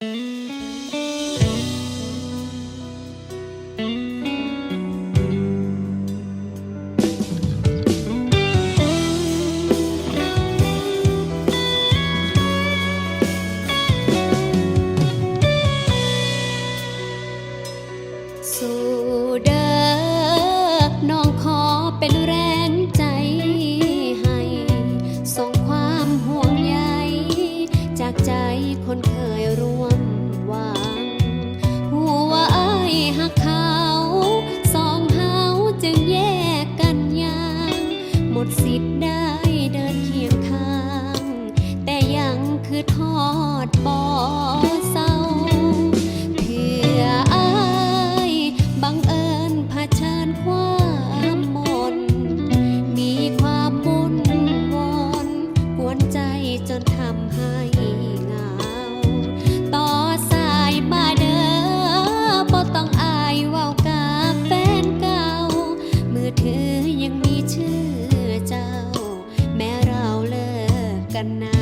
สุดาน้องขอเป็นแรง คือทอดบ่อเศร้าเพื่ออายบังเอิญผเผชิญความหมดมีความมุ่นวอนกวนใจจนทำให้เหงา ต่อสายมาเด้อบ่ต้องอายเว้ากับแฟนเก่า มือเธอยังมีชื่อเจ้า แม้เราเลิกกันนะ